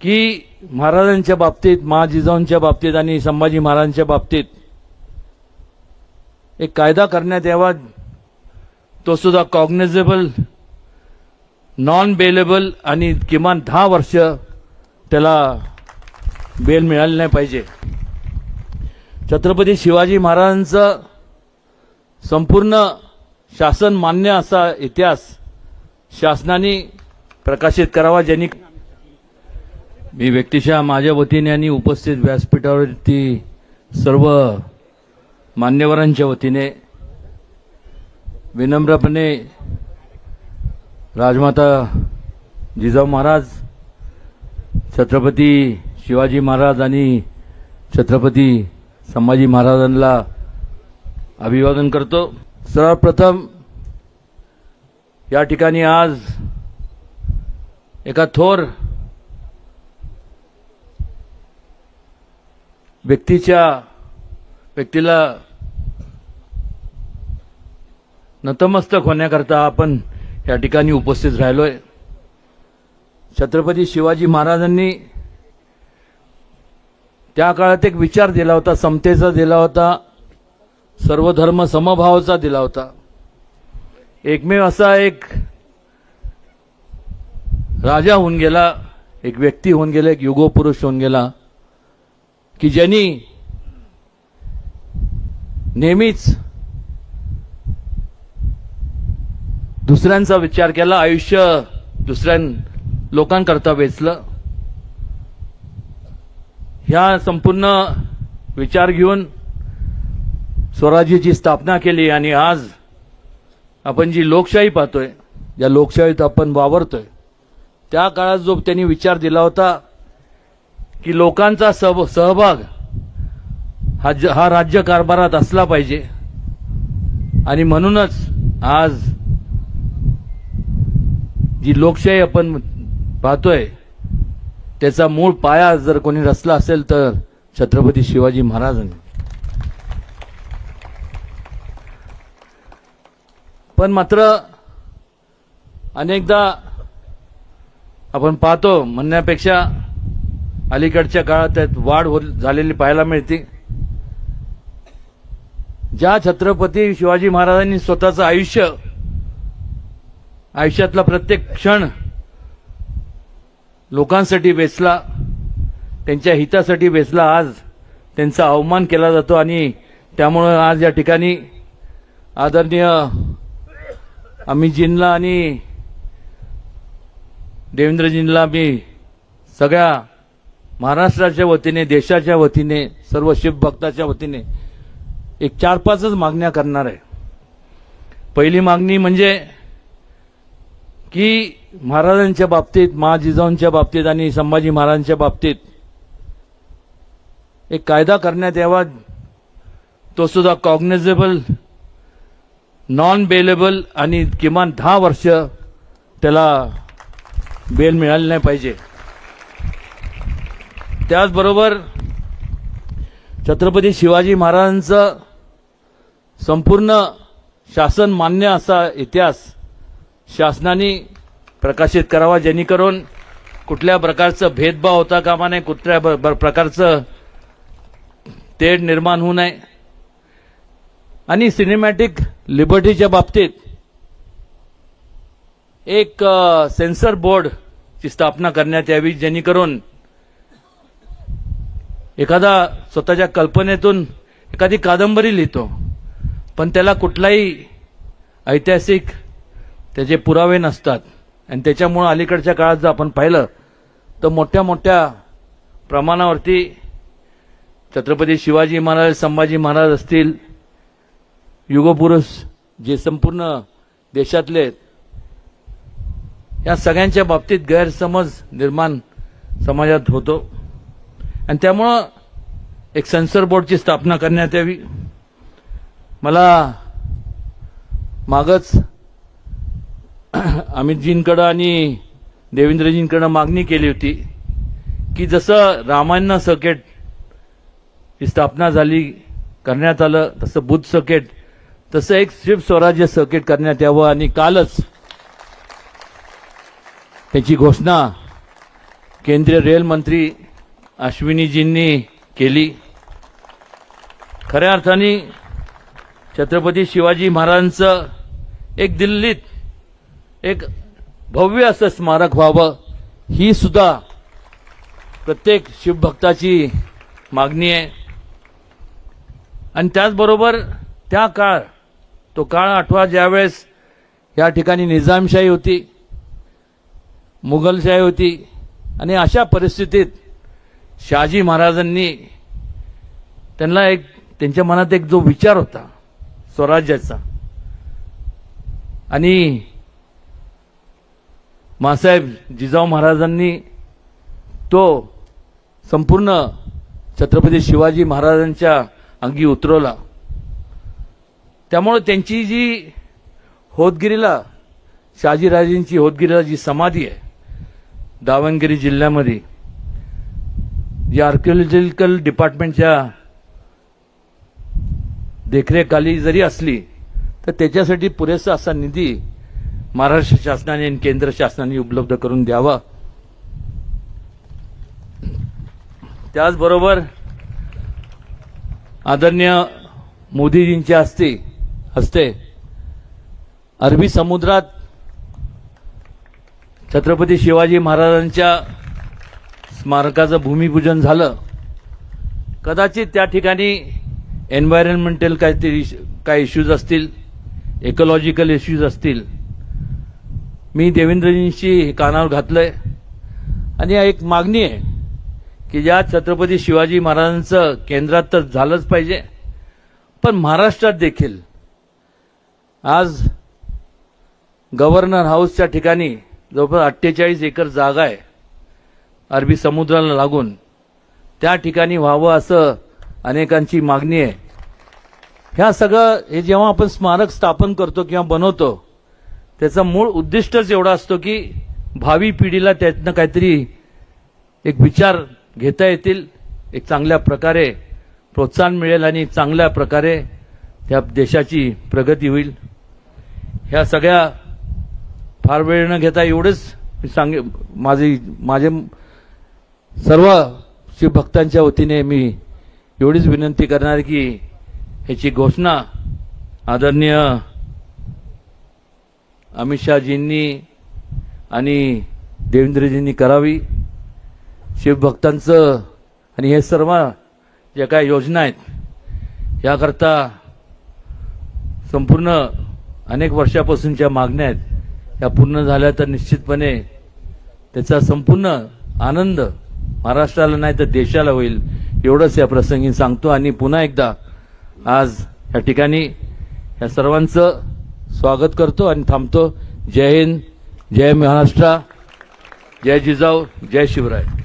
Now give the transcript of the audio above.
की महाराजांच्या बाबतीत महाजिजाऊंच्या बाबतीत आणि संभाजी महाराजांच्या बाबतीत एक कायदा करण्यात यावा. तो सुद्धा कॉग्नेजेबल नॉन बेलेबल आणि किमान दहा वर्ष त्याला बेल मिळाली नाही पाहिजे. छत्रपती शिवाजी महाराजांचं संपूर्ण शासन मान्य असा इतिहास शासनाने प्रकाशित करावा ज्यांनी मी व्यक्तिशः माझ्या वतीने आणि उपस्थित व्यासपीठावरती सर्व मान्यवरांच्या वतीने विनम्रपणे राजमाता जिजाऊ महाराज छत्रपती शिवाजी महाराज आणि छत्रपती संभाजी महाराजांना अभिवादन करतो. सर्वप्रथम या ठिकाणी आज एका थोर व्यक्तीच्या व्यक्तीला नतमस्तक होण्याकरता आपण या ठिकाणी उपस्थित राहिलोय. छत्रपती शिवाजी महाराजांनी त्या काळात एक विचार दिला होता समतेचा दिला होता सर्वधर्म समभावाचा दिला होता. एकमेव असा एक राजा होऊन गेला एक व्यक्ती होऊन गेला एक युगोपुरुष होऊन गेला. की ज्यांनी नेहमीच दुसऱ्यांचा विचार केला आयुष्य दुसऱ्या लोकांकरता वेचलं ह्या संपूर्ण विचार घेऊन स्वराज्याची स्थापना केली आणि आज आपण जी लोकशाही पाहतोय ज्या लोकशाहीत आपण वावरतोय. त्या काळात जो त्यांनी विचार दिला होता की लोकांचा सह सहभाग हा ज- हा राज्य कारभारात असला पाहिजे. आणि म्हणूनच आज जी लोकशाही आपण पाहतोय त्याचा मूळ पाया जर कोणी रचला असेल तर छत्रपती शिवाजी महाराजांनी. पण मात्र अनेकदा आपण पाहतो म्हणण्यापेक्षा अलीकडच्या काळात त्यात वाढ होत झालेली पाहायला मिळते. ज्या छत्रपती शिवाजी महाराजांनी स्वतःचं आयुष्य आयुष्यातला प्रत्येक क्षण लोकांसाठी वेचला त्यांच्या हितासाठी वेचला आज त्यांचा अवमान केला जातो आणि त्यामुळं आज या ठिकाणी आदरणीय अमितजींना आणि देवेंद्रजींना मी सगळ्या महाराष्ट्राच्या वतीने देशाच्या वतीने सर्व शिवभक्ताच्या वतीने एक चार पाचच मागण्या करणार आहे. पहिली मागणी म्हणजे की महाराजांच्या बाबतीत महाजिजाऊंच्या बाबतीत आणि संभाजी महाराजांच्या बाबतीत एक कायदा करण्यात यावा. तो सुद्धा कॉग्नेजेबल नॉन बेलेबल आणि किमान दहा वर्ष त्याला बेल मिळाली नाही पाहिजे. त्याचबरोबर छत्रपती शिवाजी महाराजांचं संपूर्ण शासन मान्य असा इतिहास शासनाने प्रकाशित करावा जेणेकरून कुठल्या प्रकारचं भेदभाव होता कामा नये कुठल्या प्रकारचं तेढ निर्माण होऊ नये. आणि सिनेमॅटिक लिबर्टीच्या बाबतीत एक सेन्सर बोर्डची स्थापना करण्यात यावी जेणेकरून एखादा स्वतःच्या कल्पनेतून एखादी कादंबरी लिहितो. पण त्याला कुठलाही ऐतिहासिक त्याचे पुरावे नसतात. आणि त्याच्यामुळं अलीकडच्या काळात जर आपण पाहिलं तर मोठ्या मोठ्या प्रमाणावरती छत्रपती शिवाजी महाराज संभाजी महाराज असतील युगपुरुष जे संपूर्ण देशातले आहेत, या सगळ्यांच्या बाबतीत गैरसमज निर्माण समाजात होतो. आणि त्यामुळं एक सेन्सर बोर्डची स्थापना करण्यात यावी. मला मागच अमितजींकडं आणि देवेंद्रजींकडं मागणी केली होती की जसं रामायण सर्किट ही स्थापना झाली करण्यात आलं तसं बुध सर्किट तसं एक शिव स्वराज्य सर्किट करण्यात यावं आणि कालच त्याची घोषणा केंद्रीय रेल मंत्री अश्विनीजींनी केली. खऱ्या अर्थाने छत्रपती शिवाजी महाराजांचं एक दिल्लीत एक भव्य असं स्मारक व्हावं ही सुद्धा प्रत्येक शिवभक्ताची मागणी आहे. आणि त्याचबरोबर त्या काळ तो काळ आठवा ज्यावेळेस या ठिकाणी निजामशाही होती मुघलशाही होती आणि अशा परिस्थितीत शहाजी महाराजांनी त्यांना एक त्यांच्या मनात एक जो विचार होता स्वराज्याचा आणि मासाहेब जिजाऊ महाराजांनी तो संपूर्ण छत्रपती शिवाजी महाराजांच्या अंगी उतरवला. त्यामुळे त्यांची जी होतगिरीला शहाजीराजेंची होतगिरीला जी समाधी आहे दावणगिरी जिल्ह्यामध्ये या आर्किओलॉजिकल डिपार्टमेंटच्या देखरेखाली जरी असली तर त्याच्यासाठी पुरेसा असा निधी महाराष्ट्र शासनाने आणि केंद्र शासनाने उपलब्ध करून द्यावा. त्याचबरोबर आदरणीय मोदीजींच्या हस्ते हस्ते अरबी समुद्रात छत्रपती शिवाजी महाराजांच्या स्मारकाचं भूमिपूजन झालं. कदाचित त्या ठिकाणी एन्व्हायरमेंटल काहीतरी काही इश्यूज असतील इकॉलॉजिकल इश्यूज असतील. मी देवेंद्रजींशी कानावर घातलंय. आणि एक मागणी आहे की ज्या छत्रपती शिवाजी महाराजांचं केंद्रात तर झालंच पाहिजे पण महाराष्ट्रात देखील. आज गव्हर्नर हाऊसच्या ठिकाणी जवळपास अठ्ठेचाळीस एकर जागा आहे. अरबी समुद्राला लागून. त्या ठिकाणी व्हावं असं अनेकांची मागणी आहे. ह्या सगळं हे जेव्हा आपण स्मारक स्थापन करतो किंवा बनवतो त्याचा मूळ उद्दिष्टच एवढा असतो की भावी पिढीला त्यातनं काहीतरी एक विचार घेता येतील एक चांगल्या प्रकारे प्रोत्साहन मिळेल आणि चांगल्या प्रकारे त्या देशाची प्रगती होईल. ह्या सगळ्या फार वेळ न घेता एवढंच मी सांगे माझी माझे सर्व शिवभक्तांच्या वतीने मी एवढीच विनंती करणार की ह्याची घोषणा आदरणीय अमित शहाजींनी आणि देवेंद्रजींनी करावी. शिवभक्तांचं आणि हे सर्व ज्या काय योजना आहेत याकरता संपूर्ण अनेक वर्षापासूनच्या मागण्या आहेत या पूर्ण झाल्या तर निश्चितपणे त्याचा संपूर्ण आनंद महाराष्ट्राला नाही तर देशाला होईल एवढंच या प्रसंगी सांगतो. आणि पुन्हा एकदा आज या ठिकाणी या सर्वांचं स्वागत करतो आणि थांबतो. जय हिंद जय महाराष्ट्र जय जिजाऊ जय शिवराय.